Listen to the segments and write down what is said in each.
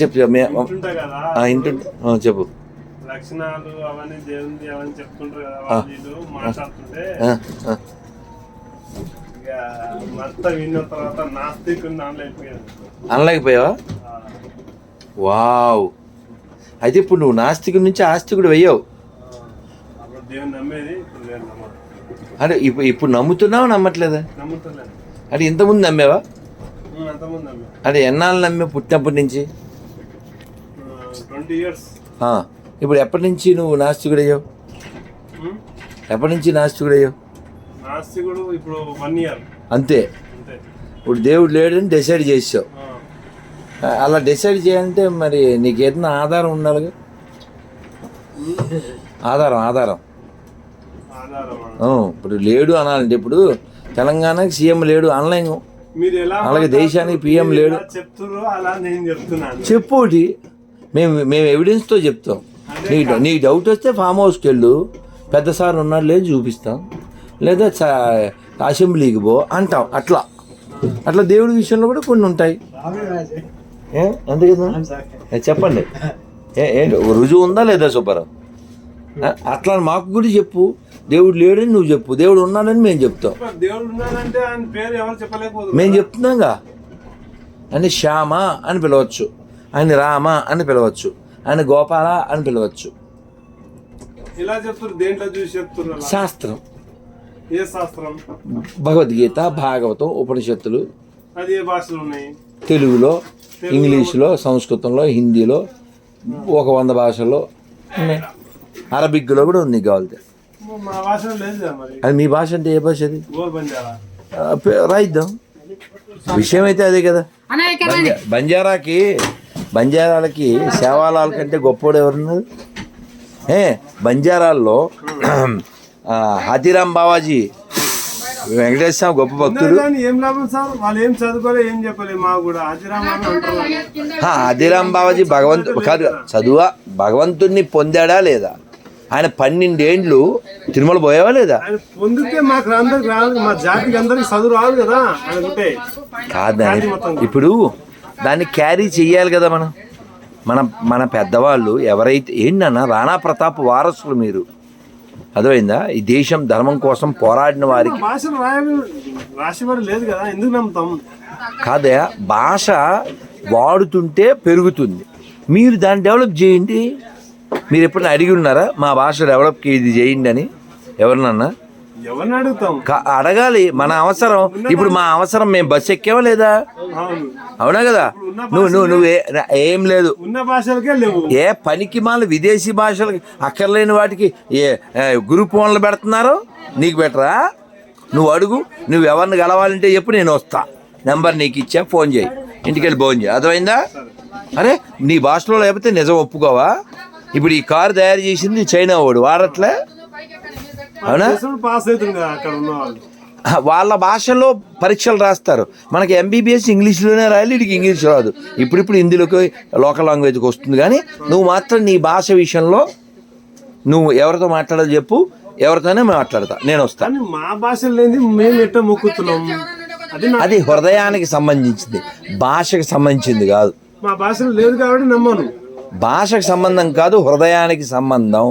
చెప్పు ఇంటు చెప్పు. లక్షణాలు అవన్నీ దేవుంది అవన్నీ చెప్తుంటారు కదా వాళ్ళు మాట్లాడుతుంటే. మొత్తం విన్న తర్వాత అనలేకపోయావా? వావ్. అయితే ఇప్పుడు నువ్వు నాస్తికుడి నుంచి ఆస్తికుడు వెయ్యవు నమ్మేది ఇప్పుడు ఇప్పుడు నమ్ముతున్నావు నమ్మట్లేదా? అంటే ఇంతకుముందు నమ్మేవా? అంటే ఎన్నాళ్ళు నమ్మే పుట్టినప్పటి నుంచి? ఇప్పుడు ఎప్పటి నుంచి నువ్వు నాస్తికుడయ్యావు? ఎప్పటి నుంచి నాస్తికుడయ్యావు? నాస్తికుడు ఇప్పుడు వన్ ఇయర్ అంతే. ఇప్పుడు దేవుడు లేడని డిసైడ్ చేసావు. అలా డిసైడ్ చేయాలంటే మరి నీకు ఏదైనా ఆధారం ఉండాలిగా? ఆధారం ఆధారం. ఆధారం ఇప్పుడు లేడు అనాలంటే ఇప్పుడు తెలంగాణకి సీఎం లేడు అనలేము. అలాగే దేశానికి మీరు లేడు. చెప్తుర్రో అలా నేను చెప్తున్నాను. చెప్పు మేము మేము ఎవిడెన్స్తో చెప్తాం. నీకు నీకు డౌట్ వస్తే ఫామ్ హౌస్కి వెళ్ళు పెద్ద సార్ ఉన్నాడు లేదు చూపిస్తాం. లేదా అసెంబ్లీకి పో అంటాం అట్లా. అట్లా దేవుడి విషయంలో కూడా కొన్ని ఉంటాయి. ఏ? అంతే కదా చెప్పండి. ఏ ఏంటి రుజువు ఉందా లేదా సుబ్బారావు? అట్లా మాకు కూడా చెప్పు. దేవుడు లేడని నువ్వు చెప్పు. దేవుడు ఉన్నాడని మేము చెప్తాం. మేము చెప్తున్నాగా. అని శ్యామ అని పిలవచ్చు. ఆయన రామ అని పిలవచ్చు. ఆయన గోపాల అని పిలవచ్చు. ఇలా చెప్తున్నారు దేంట్లో చూసి చెప్తున్నారు? శాస్త్రం. ఏ శాస్త్రం? భగవద్గీత భాగవతం ఉపనిషత్తులు. అది ఏ భాషలు ఉన్నాయి? తెలుగులో ఇంగ్లీష్లో సంస్కృతంలో హిందీలో ఒక వంద భాషల్లో. ఉన్నాయి. అరబిక్లో కూడా ఉంది కావాలితే. మా భాషలో లేదు కదా మరి? అది మీ భాష అంటే ఏ భాష అది? రాయిద్దాం విషయం అయితే అదే కదా. బంజా- బంజారాకి బంజారాలకి సేవాలాల కంటే గొప్పోడు ఎవరున్నారు ఏ బంజారాల్లో ఆ, హాతీరాం బావాజీ వెంకటేశ్వర స్వామి గొప్ప భక్తుడు. ఏం లాభం సార్? వాళ్ళు ఏం చదువుకోలే ఏం చెప్పలేదు మాకు కూడా హాజీరామ్ అని అంటారు ఆ, హాతీరాం బావాజీ భగవంతు కాదు చదువా? భగవంతుణ్ణి పొందాడా లేదా? ఆయన పన్నెండేండ్లు తిరుమల పోయావా లేదా? పొందితే మాకు అందరికి రాదు మా జాతికి అందరికి చదువు రాదు కదా కాదు. ఇప్పుడు దాన్ని క్యారీ చెయ్యాలి కదా మనం? మన మన పెద్దవాళ్ళు ఎవరైతే ఏంటన్నా రాణా ప్రతాప్ వారసులు మీరు. అర్థమైందా? ఈ దేశం ధర్మం కోసం పోరాడిన వారికి లేదు కదా ఎందుకు నమ్ముతాం? కాదయా భాష వాడుతుంటే పెరుగుతుంది. మీరు దాన్ని డెవలప్ చేయండి. మీరు ఎప్పుడైనా అడిగి ఉన్నారా మా భాష డెవలప్ ఇది చేయండి అని? ఎవరినన్నా? అడగాలి. మన అవసరం. ఇప్పుడు మా అవసరం మేము బస్సు ఎక్కామా లేదా? అవును. కదా? నువ్వు నువ్వు నువ్వు ఏ- లేదు. ఏ పనికి మాల విదేశీ భాషలకి అక్కర్లేని వాటికి ఏ ఏ, గురు ఫోన్లు పెడుతున్నారు? నీకు బెటరా? నువ్వు అడుగు. నువ్వు ఎవరిని కలవాలంటే చెప్పు నేను వస్తా. నెంబర్ నీకు ఇచ్చా ఫోన్ చేయి. ఇంటికి వెళ్ళి ఫోన్ చేయి. అర్థమైందా? అరే నీ భాషలో లేకపోతే నిజం ఒప్పుకోవా? ఇప్పుడు ఈ కారు తయారు చేసింది చైనా వాడు. వాడట్లే? అవునా? దేశంలో పాస్ అవుతుంది కదా అక్కడ ఉన్న వాళ్ళు. వాళ్ళ భాషలో పరీక్షలు రాస్తారు. మనకి ఎంబీబీఎస్ ఇంగ్లీష్లోనే రాయాలి వీడికి ఇంగ్లీష్ రాదు. ఇప్పుడిప్పుడు హిందీలోకి లోకల్ లాంగ్వేజ్కి వస్తుంది కానీ నువ్వు మాత్రం నీ భాష విషయంలో నువ్వు ఎవరితో మాట్లాడాలో చెప్పు ఎవరితోనే మాట్లాడతా నేను వస్తా. కానీ మా భాష లేని మేము ఎట్ట మొక్కుతున్నాం? అది హృదయానికి సంబంధించింది. భాషకు సంబంధించింది కాదు. మా భాషలో లేదు కాబట్టి నమ్మను. భాషకు సంబంధం కాదు హృదయానికి సంబంధం.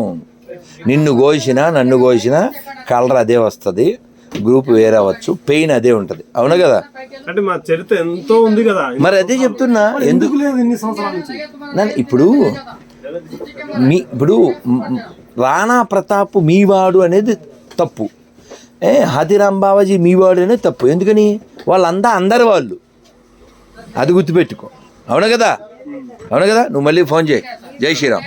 నిన్ను కోసినా నన్ను కోసినా కలర్ అదే వస్తుంది గ్రూప్ వేరే అవ్వచ్చు పెయిన్ అదే ఉంటుంది. అవును కదా? అంటే మా చరిత్ర ఎంతో ఉంది కదా. మరి అదే చెప్తున్నా ఎందుకు లేదు ఇన్ని సంవత్సరాల నుంచి? ఇప్పుడు మీ ఇప్పుడు రాణా ప్రతాప్ మీవాడు అనేది తప్పు. ఏ హాతిరాం బావాజీ మీవాడు అనేది తప్పు. ఎందుకని? వాళ్ళంతా అందరి వాళ్ళు. అది గుర్తుపెట్టుకో. అవును కదా? అవును కదా? నువ్వు మళ్ళీ ఫోన్ చేయి. జై శ్రీరామ్.